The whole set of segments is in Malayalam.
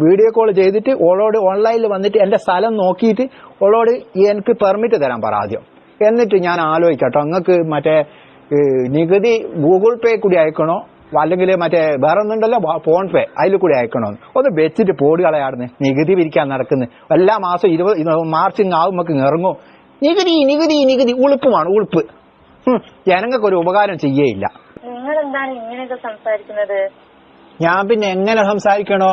വീഡിയോ കോൾ ചെയ്തിട്ട് ഓളോട് ഓൺലൈനിൽ വന്നിട്ട് എന്റെ സ്ഥലം നോക്കിയിട്ട് ഓളോട് എനിക്ക് പെർമിറ്റ് തരാൻ പറ ആദ്യം. എന്നിട്ട് ഞാൻ ആലോചിക്കട്ടോ. നിങ്ങൾക്ക് മറ്റേ നികുതി ഗൂഗിൾ പേ കൂടി അയക്കണോ? അല്ലെങ്കിൽ മറ്റേ വേറെ ഒന്നുണ്ടല്ലോ ഫോൺ പേ അതിൽ കൂടി അയക്കണോ? ഒന്ന് വെച്ചിട്ട് പോടി കളയാടുന്നു നികുതി പിരിക്കാൻ നടക്കുന്നു. എല്ലാ മാസം ഇരുപത് മാർച്ചിങ് മാർച്ച് ആകുമ്പോൾ ഇറങ്ങും. നികുതി നികുതി നികുതി. ഉളുപ്പുമാണ് ഉളുപ്പ്. ജനങ്ങൾക്ക് ഒരു ഉപകാരം ചെയ്യേയില്ല. നിങ്ങൾ എന്താണ് ഇങ്ങനെയൊക്കെ സംസാരിക്കുന്നത്? ഞാൻ പിന്നെ എങ്ങനെ സംസാരിക്കണോ?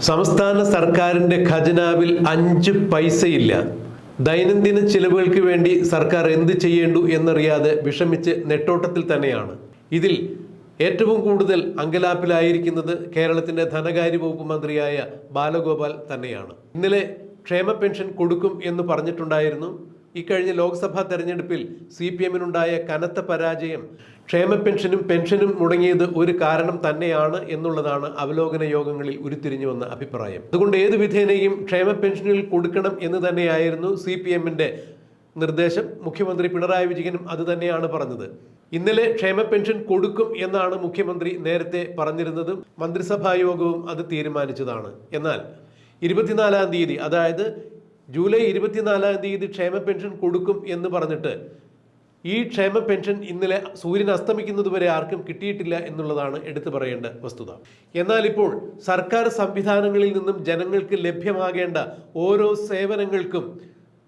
സംസ്ഥാന സർക്കാരിന്റെ ഖജനാവിൽ അഞ്ച് പൈസയില്ല. ദൈനംദിന ചിലവുകൾക്ക് വേണ്ടി സർക്കാർ എന്ത് ചെയ്യേണ്ടു എന്നറിയാതെ വിഷമിച്ച് നെട്ടോട്ടത്തിൽ തന്നെയാണ്. ഇതിൽ ഏറ്റവും കൂടുതൽ അങ്കലാപ്പിലായിരിക്കുന്നത് കേരളത്തിന്റെ ധനകാര്യ വകുപ്പ് മന്ത്രിയായ ബാലഗോപാൽ തന്നെയാണ്. ഇന്നലെ ക്ഷേമ പെൻഷൻ കൊടുക്കും എന്ന് പറഞ്ഞിട്ടുണ്ടായിരുന്നു. ഇക്കഴിഞ്ഞ ലോക്സഭാ തെരഞ്ഞെടുപ്പിൽ സി പി എമ്മിനുണ്ടായ കനത്ത പരാജയം ക്ഷേമ പെൻഷനും പെൻഷനും മുടങ്ങിയത് ഒരു കാരണം തന്നെയാണ് എന്നുള്ളതാണ് അവലോകന യോഗങ്ങളിൽ ഉരുത്തിരിഞ്ഞു വന്ന അഭിപ്രായം. അതുകൊണ്ട് ഏത് വിധേനയും ക്ഷേമ പെൻഷനിൽ കൊടുക്കണം എന്ന് തന്നെയായിരുന്നു സി പി എമ്മിന്റെ നിർദ്ദേശം. മുഖ്യമന്ത്രി പിണറായി വിജയനും അത് തന്നെയാണ് പറഞ്ഞത്. ഇന്നലെ ക്ഷേമ പെൻഷൻ കൊടുക്കും എന്നാണ് മുഖ്യമന്ത്രി നേരത്തെ പറഞ്ഞിരുന്നതും മന്ത്രിസഭാ യോഗവും അത് തീരുമാനിച്ചതാണ്. എന്നാൽ ഇരുപത്തിനാലാം തീയതി അതായത് ജൂലൈ ഇരുപത്തിനാലാം തീയതി ക്ഷേമ പെൻഷൻ കൊടുക്കും എന്ന് പറഞ്ഞിട്ട് ഈ ക്ഷേമ പെൻഷൻ ഇന്നലെ സൂര്യൻ അസ്തമിക്കുന്നത് വരെ ആർക്കും കിട്ടിയിട്ടില്ല എന്നുള്ളതാണ് എടുത്തു പറയേണ്ട വസ്തുത. എന്നാൽ ഇപ്പോൾ സർക്കാർ സംവിധാനങ്ങളിൽ നിന്നും ജനങ്ങൾക്ക് ലഭ്യമാകേണ്ട ഓരോ സേവനങ്ങൾക്കും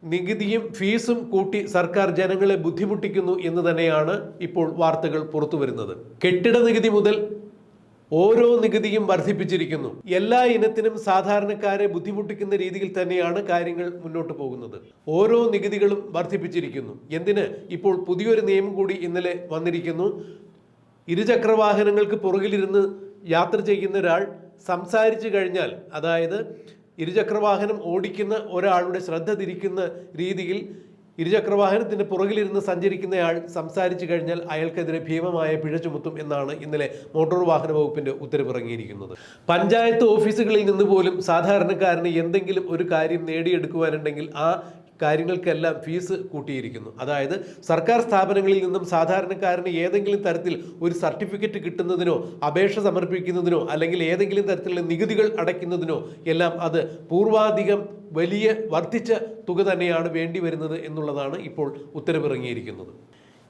നികുതിയും ഫീസും കൂട്ടി സർക്കാർ ജനങ്ങളെ ബുദ്ധിമുട്ടിക്കുന്നു എന്ന് തന്നെയാണ് ഇപ്പോൾ വാർത്തകൾ പുറത്തു വരുന്നത് കെട്ടിട നികുതി മുതൽ ഓരോ നികുതിയും വർദ്ധിപ്പിച്ചിരിക്കുന്നു. എല്ലാ ഇനത്തിനും സാധാരണക്കാരെ ബുദ്ധിമുട്ടിക്കുന്ന രീതിയിൽ തന്നെയാണ് കാര്യങ്ങൾ മുന്നോട്ട് പോകുന്നത്. ഓരോ നികുതികളും വർദ്ധിപ്പിച്ചിരിക്കുന്നു. എന്തിന്? ഇപ്പോൾ പുതിയൊരു നിയമം കൂടി ഇന്നലെ വന്നിരിക്കുന്നു. ഇരുചക്ര വാഹനങ്ങൾക്ക് പുറകിലിരുന്ന് യാത്ര ചെയ്യുന്ന ഒരാൾ സംസാരിച്ചു കഴിഞ്ഞാൽ അതായത് ഇരുചക്ര വാഹനം ഓടിക്കുന്ന ഒരാളുടെ ശ്രദ്ധ തിരിക്കുന്ന രീതിയിൽ ഇരുചക്രവാഹനത്തിന്റെ പുറകിലിരുന്ന് സഞ്ചരിക്കുന്നയാൾ സംസാരിച്ചു കഴിഞ്ഞാൽ അയാൾക്കെതിരെ ഭീമമായ പിഴ ചുമത്തും എന്നാണ് ഇന്നലെ മോട്ടോർ വാഹന വകുപ്പിന്റെ ഉത്തരവിറങ്ങിയിരിക്കുന്നത്. പഞ്ചായത്ത് ഓഫീസുകളിൽ നിന്ന് പോലും സാധാരണക്കാരന് എന്തെങ്കിലും ഒരു കാര്യം നേടിയെടുക്കുവാനുണ്ടെങ്കിൽ ആ കാര്യങ്ങൾക്കെല്ലാം ഫീസ് കൂട്ടിയിരിക്കുന്നു. അതായത് സർക്കാർ സ്ഥാപനങ്ങളിൽ നിന്നും സാധാരണക്കാരന് ഏതെങ്കിലും തരത്തിൽ ഒരു സർട്ടിഫിക്കറ്റ് കിട്ടുന്നതിനോ അപേക്ഷ സമർപ്പിക്കുന്നതിനോ അല്ലെങ്കിൽ ഏതെങ്കിലും തരത്തിലുള്ള നികുതികൾ അടയ്ക്കുന്നതിനോ എല്ലാം അത് പൂർവാധികം വലിയ വർദ്ധിച്ച തുക തന്നെയാണ് വേണ്ടി വരുന്നത് എന്നുള്ളതാണ് ഇപ്പോൾ ഉത്തരവിറങ്ങിയിരിക്കുന്നത്.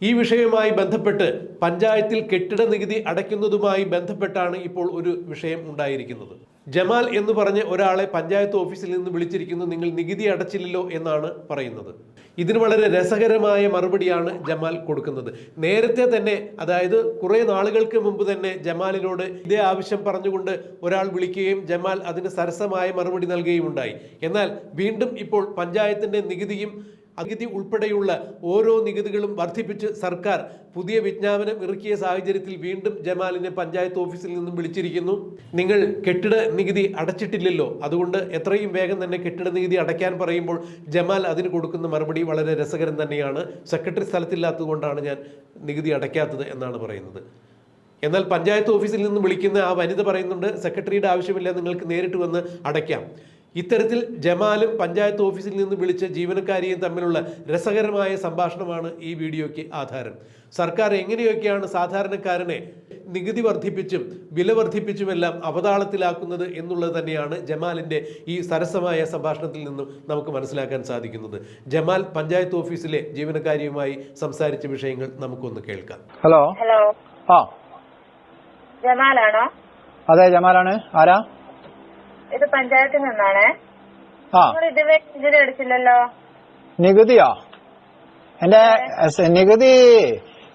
ഈ വിഷയവുമായി ബന്ധപ്പെട്ട് പഞ്ചായത്തിൽ കെട്ടിട നികുതി അടയ്ക്കുന്നതുമായി ബന്ധപ്പെട്ടാണ് ഇപ്പോൾ ഒരു വിഷയം ഉണ്ടായിരിക്കുന്നത്. ജമാൽ എന്ന് പറഞ്ഞ് ഒരാളെ പഞ്ചായത്ത് ഓഫീസിൽ നിന്ന് വിളിച്ചിരിക്കുന്നു നിങ്ങൾ നികുതി അടച്ചില്ലല്ലോ എന്നാണ് പറയുന്നത്. ഇതിന് വളരെ രസകരമായ മറുപടിയാണ് ജമാൽ കൊടുക്കുന്നത്. നേരത്തെ തന്നെ അതായത് കുറേ നാളുകൾക്ക് മുമ്പ് തന്നെ ജമാലിനോട് ഇതേ ആവശ്യം പറഞ്ഞുകൊണ്ട് ഒരാൾ വിളിക്കുകയും ജമാൽ അതിന് സരസമായ മറുപടി നൽകുകയും ഉണ്ടായി എന്നാൽ വീണ്ടും ഇപ്പോൾ പഞ്ചായത്തിന്റെ നികുതിയും നികുതി ഉൾപ്പെടെയുള്ള ഓരോ നികുതികളും വർദ്ധിപ്പിച്ച് സർക്കാർ പുതിയ വിജ്ഞാപനം ഇറക്കിയ സാഹചര്യത്തിൽ വീണ്ടും ജമാലിനെ പഞ്ചായത്ത് ഓഫീസിൽ നിന്നും വിളിച്ചിരിക്കുന്നു. നിങ്ങൾ കെട്ടിട നികുതി അടച്ചിട്ടില്ലല്ലോ. അതുകൊണ്ട് എത്രയും വേഗം തന്നെ കെട്ടിട നികുതി അടയ്ക്കാൻ പറയുമ്പോൾ ജമാൽ അതിന് കൊടുക്കുന്ന മറുപടി വളരെ രസകരം തന്നെയാണ്. സെക്രട്ടറി സ്ഥലത്തില്ലാത്തതുകൊണ്ടാണ് ഞാൻ നികുതി അടയ്ക്കാത്തത് എന്നാണ് പറയുന്നത്. എന്നാൽ പഞ്ചായത്ത് ഓഫീസിൽ നിന്ന് വിളിക്കുന്ന ആ വനിത പറയുന്നുണ്ട് സെക്രട്ടറിയുടെ ആവശ്യമില്ല നിങ്ങൾക്ക് നേരിട്ട് വന്ന് അടയ്ക്കാം. ഇത്തരത്തിൽ ജമാലും പഞ്ചായത്ത് ഓഫീസിൽ നിന്ന് വിളിച്ച ജീവനക്കാരിയും തമ്മിലുള്ള രസകരമായ സംഭാഷണമാണ് ഈ വീഡിയോയ്ക്ക് ആധാരം. സർക്കാർ എങ്ങനെയൊക്കെയാണ് സാധാരണക്കാരനെ നികുതി വർദ്ധിപ്പിച്ചും വില വർദ്ധിപ്പിച്ചുമെല്ലാം അവതാളത്തിലാക്കുന്നത് എന്നുള്ളത് തന്നെയാണ് ജമാലിന്റെ ഈ സരസമായ സംഭാഷണത്തിൽ നിന്നും നമുക്ക് മനസ്സിലാക്കാൻ സാധിക്കുന്നത്. ജമാൽ പഞ്ചായത്ത് ഓഫീസിലെ ജീവനക്കാരിയുമായി സംസാരിച്ച വിഷയങ്ങൾ നമുക്കൊന്ന് കേൾക്കാം. ഹലോ. ഹലോ. ആ. ജമാലാണോ? അതെ ജമാലാണ്. ആരാ? ഇത് പഞ്ചായത്തിൽ നിന്നാണേ. ആ. നിങ്ങൾ ഇതുവരെ നികുതി അടിച്ചില്ലല്ലോ നികുതിയോ? എന്റെ നികുതി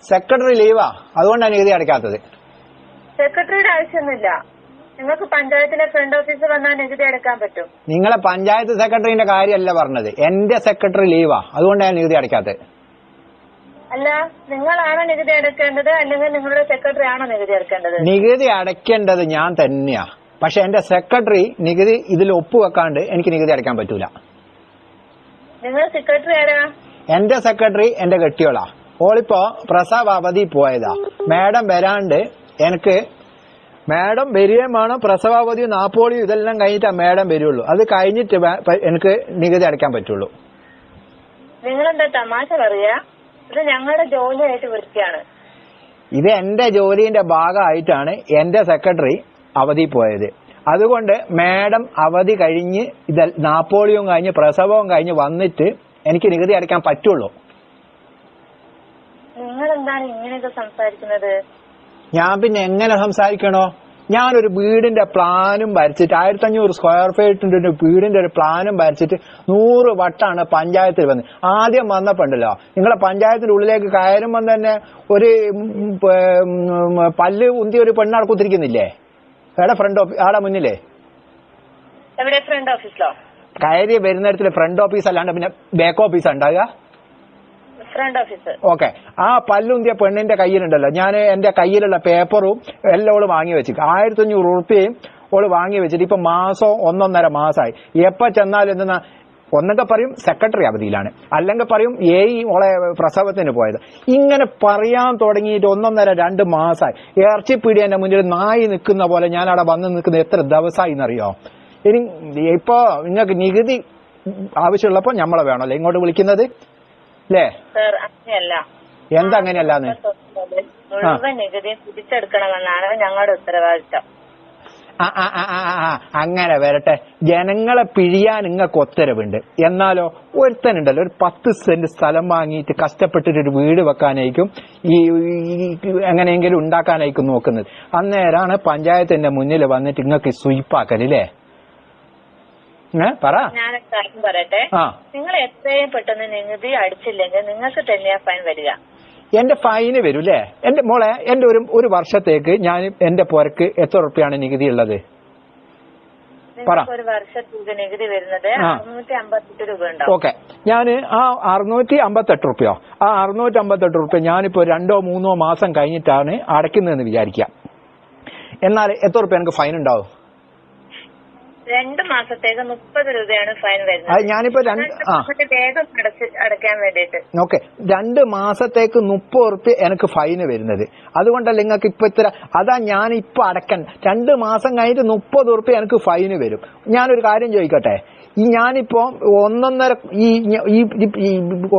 സെക്രട്ടറി ലീവാ. അതുകൊണ്ടാണ് നികുതി അടയ്ക്കാത്തത്. സെക്രട്ടറിയുടെ ആവശ്യമൊന്നുമില്ല. നിങ്ങൾക്ക് പഞ്ചായത്തിലെ ഫ്രണ്ട് ഓഫീസ് വന്നാൽ നികുതി അടക്കാൻ പറ്റും. നിങ്ങളെ പഞ്ചായത്ത് സെക്രട്ടറിന്റെ കാര്യമല്ല പറഞ്ഞത്. എന്റെ സെക്രട്ടറി ലീവാ. അതുകൊണ്ടാണ് നികുതി അടയ്ക്കാത്തത്. അല്ല നിങ്ങളാണോ നികുതി അടക്കേണ്ടത് അല്ലെങ്കിൽ നിങ്ങളുടെ സെക്രട്ടറി ആണോ നികുതി അടക്കേണ്ടത് നികുതി അടയ്ക്കേണ്ടത് ഞാൻ തന്നെയാ. പക്ഷെ എന്റെ സെക്രട്ടറി നികുതി ഇതിൽ ഒപ്പുവെക്കാണ്ട് എനിക്ക് നികുതി അടയ്ക്കാൻ പറ്റൂല. എന്റെ സെക്രട്ടറി എന്റെ കെട്ടിയോളാ. ഓളിപ്പോ പ്രസവ അവധി പോയതാ. മാഡം വരാണ്ട് എനിക്ക് മാഡം വരികയും വേണം പ്രസവാവധിയും നാപ്പോളിയും ഇതെല്ലാം കഴിഞ്ഞിട്ടാ മാഡം വരുള്ളൂ. അത് കഴിഞ്ഞിട്ട് എനിക്ക് നികുതി അടയ്ക്കാൻ പറ്റുള്ളൂ. നിങ്ങളെന്താ തമാശ പറയാ? ഇത് ഞങ്ങളുടെ ജോലിയായിട്ട് വൃത്തിയാണ്. ഇത് എന്റെ ജോലിന്റെ ഭാഗമായിട്ടാണ് എന്റെ സെക്രട്ടറി അവധി പോയത്. അതുകൊണ്ട് മാഡം അവധി കഴിഞ്ഞ് ഇത് നാപ്പോളിയും കഴിഞ്ഞ് പ്രസവവും കഴിഞ്ഞ് വന്നിട്ട് എനിക്ക് നികുതി അടയ്ക്കാൻ പറ്റുള്ളൂ. ഇങ്ങനെയൊക്കെ സംസാരിക്കുന്നത്? ഞാൻ പിന്നെ എങ്ങനെ സംസാരിക്കണോ? ഞാനൊരു വീടിന്റെ പ്ലാനും വരച്ചിട്ട് ആയിരത്തി അഞ്ഞൂറ് സ്ക്വയർ ഫീറ്റിന്റെ ഒരു വീടിന്റെ ഒരു പ്ലാനും വരച്ചിട്ട് നൂറ് വട്ടാണ് പഞ്ചായത്തിൽ വന്നത് ആദ്യം വന്നപ്പോണ്ടല്ലോ നിങ്ങളെ പഞ്ചായത്തിന്റെ ഉള്ളിലേക്ക് കയറുമ്പോൾ തന്നെ ഒരു പല്ല് ഉന്തി ഒരു പെണ്ണാൾ കുത്തിരിക്കുന്നില്ലേ എവിടെ ഫ്രണ്ട് ഓഫീസ് ആടെ മുന്നിലേ. എവിടെ ഫ്രണ്ട് ഓഫീസിലോ കയറി വരുന്നിടത്തിൽ ഫ്രണ്ട് ഓഫീസ് അല്ലാണ്ട് പിന്നെ ബാക്ക് ഓഫീസ് ഉണ്ടാകുക ഫ്രണ്ട് ഓഫീസ് ഓക്കെ ആ പല്ലുന്തിയ പെണ്ണിന്റെ കയ്യിലുണ്ടല്ലോ. ഞാൻ എന്റെ കയ്യിലുള്ള പേപ്പറും എല്ലാം ഓൾ വാങ്ങി വെച്ചു ആയിരത്തി അഞ്ഞൂറ് ഉറുപ്പ്യയും ഓൾ വാങ്ങി വെച്ചിട്ട് ഇപ്പൊ മാസം ഒന്നൊന്നര മാസമായി എപ്പ ചെന്നാലും എന്തെന്നാ ഒന്നൊക്കെ പറയും സെക്രട്ടറി അവധിയിലാണ്. അല്ലെങ്കിൽ പറയും ഏയ് മോളെ പ്രസവത്തിന് പോയത്. ഇങ്ങനെ പറയാൻ തുടങ്ങിയിട്ട് ഒന്നൊന്നര രണ്ട് മാസമായി ഇറച്ചി ഇറച്ചിപ്പീടിയന്റെ മുന്നിൽ നായി നിൽക്കുന്ന പോലെ ഞാൻ അവിടെ വന്ന് നിൽക്കുന്ന എത്ര ദിവസമായി എന്നറിയോ? ഇനി ഇപ്പോ നിങ്ങൾക്ക് നികുതി ആവശ്യമുള്ളപ്പോ നമ്മളെ വേണമല്ലോ. ഇങ്ങോട്ട് വിളിക്കുന്നത്? അല്ലേ? എന്താ അങ്ങനെയല്ലാന്ന്? മുഴുവൻ നികുതി തിരിച്ചെടുക്കണമെന്നാണ് ഞങ്ങളുടെ ഉത്തരവാദിത്തം. അങ്ങനെ വരട്ടെ. ജനങ്ങളെ പിഴിയാൻ നിങ്ങൾക്ക് ഉത്തരവുണ്ട് എന്നാലോ ഒരുത്തനുണ്ടല്ലോ ഒരു പത്ത് സെന്റ് സ്ഥലം വാങ്ങിയിട്ട് കഷ്ടപ്പെട്ടിട്ട് ഒരു വീട് വെക്കാനായിരിക്കും ഈ എങ്ങനെയെങ്കിലും ഉണ്ടാക്കാനായിരിക്കും നോക്കുന്നത്. അന്നേരാണ് പഞ്ചായത്തിന്റെ മുന്നിൽ വന്നിട്ട് നിങ്ങൾക്ക് സ്വീപ്പാക്കലില്ലേ? പറ. ഞാൻ പറയട്ടെ? നിങ്ങൾ എത്രയും പെട്ടെന്ന് നികുതി അടിച്ചില്ലെങ്കിൽ നിങ്ങൾക്ക് തന്നെയാ ഫൈൻ വരിക. എന്റെ ഫൈന് വരും അല്ലേ എന്റെ മോളെ എന്റെ ഒരു ഒരു വർഷത്തേക്ക് ഞാൻ എന്റെ പുരക്ക് എത്ര ഉറുപ്പ്യാണ് നികുതി ഉള്ളത്? പറ. ഒരു വർഷത്തേക്ക് നികുതി വരുന്നത് ഓക്കെ. ഞാൻ ആ അറുന്നൂറ്റി അമ്പത്തെട്ട് റുപ്യോ. ആ അറുന്നൂറ്റി അമ്പത്തെട്ട് റുപ്യ ഞാനിപ്പോ രണ്ടോ മൂന്നോ മാസം കഴിഞ്ഞിട്ടാണ് അടയ്ക്കുന്നതെന്ന് വിചാരിക്കാം. എന്നാൽ എത്ര റുപ്യ എനിക്ക് ഫൈൻ ഉണ്ടാവും? രണ്ട് മാസത്തേക്ക് മുപ്പത് രൂപയാണ് ഫൈൻ വരുന്നത്. അത് ഞാനിപ്പോ രണ്ട് വേഗം അടയ്ക്കാൻ വേണ്ടിയിട്ട്. ഓക്കെ. രണ്ട് മാസത്തേക്ക് മുപ്പത് റുപ്യ എനിക്ക് ഫൈന് വരുന്നത്. അതുകൊണ്ടല്ല നിങ്ങൾക്ക് ഇപ്പൊ ഇത്ര അതാ ഞാൻ ഇപ്പൊ അടക്കൻ രണ്ട് മാസം കഴിഞ്ഞിട്ട് മുപ്പത് റുപ്യ എനിക്ക് ഫൈന് വരും. ഞാനൊരു കാര്യം ചോദിക്കട്ടെ? ഈ ഞാനിപ്പോ ഒന്നൊന്നര ഈ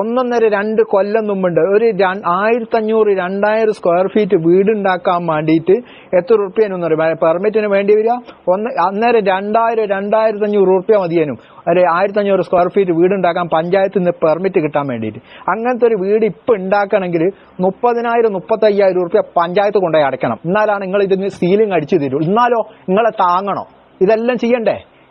ഒന്നൊന്നര രണ്ട് കൊല്ലം മുമ്പുണ്ട്. ഒരു ആയിരത്തി അഞ്ഞൂറ് രണ്ടായിരം സ്ക്വയർ ഫീറ്റ് വീടുണ്ടാക്കാൻ വേണ്ടിയിട്ട് എത്ര റുപ്യനൊന്നും പറയും പെർമിറ്റിന് വേണ്ടി വരിക. ഒന്ന് അന്നേരം രണ്ടായിരം രണ്ടായിരത്തി അഞ്ഞൂറ് റുപ്യ മതിയേനും. ഒരു ആയിരത്തി അഞ്ഞൂറ് സ്ക്വയർ ഫീറ്റ് വീടുണ്ടാക്കാൻ പഞ്ചായത്തിൽ നിന്ന് പെർമിറ്റ് കിട്ടാൻ വേണ്ടിയിട്ട്. അങ്ങനത്തെ ഒരു വീട് ഇപ്പൊ ഉണ്ടാക്കണമെങ്കിൽ മുപ്പതിനായിരം മുപ്പത്തി അയ്യായിരം റുപ്യ പഞ്ചായത്ത് കൊണ്ടുപോയി അടയ്ക്കണം. എന്നാലാണ് നിങ്ങൾ ഇതിന് സീലിംഗ് അടിച്ചു തരൂ. എന്നാലോ നിങ്ങളെ താങ്ങണോ? ഇതെല്ലാം ചെയ്യണ്ടേ?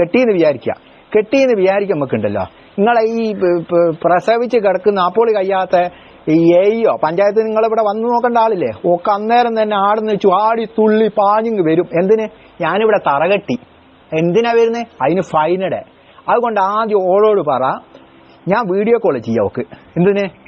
കെട്ടിന്ന് വിചാരിക്കുക. കെട്ടിയെന്ന് വിചാരിക്കാൻ നമുക്കുണ്ടല്ലോ. നിങ്ങളെ ഈ പ്രസവിച്ച് കിടക്കുന്ന അപ്പോൾ കഴിയാത്ത ഈ എയ്യോ പഞ്ചായത്ത് നിങ്ങൾ ഇവിടെ വന്നു നോക്കേണ്ട ആളില്ലേ? ഒക്കെ അന്നേരം തന്നെ ആടുന്ന് ചാടി തുള്ളി പാഞ്ഞിങ് വരും. എന്തിന്? ഞാനിവിടെ തറകെട്ടി. എന്തിനാ വരുന്നത് അതിന് ഫൈനടെ അതുകൊണ്ട് ആദ്യം ഓളോട് പറ. ഞാൻ വീഡിയോ കോൾ ചെയ്യാം ഓക്ക്. എന്തിന്?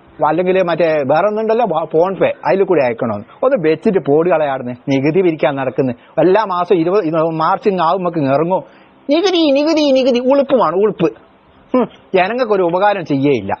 അല്ലെങ്കിൽ മറ്റേ വേറെ ഒന്നുണ്ടല്ലോ ഫോൺ പേ അതിൽ കൂടി അയക്കണമെന്ന് ഒന്ന് വെച്ചിട്ട് പോടി കളയാടുന്ന് നികുതി പിരിക്കാൻ നടക്കുന്നു. എല്ലാ മാസം ഇരുപത് ഇത് മാർച്ച് നമുക്ക് ഇറങ്ങും. നികുതി നികുതി നികുതി. ഉളുപ്പുമാണ് ഉളുപ്പ്. ജനങ്ങൾക്ക് ഒരു ഉപകാരം ചെയ്യേയില്ല.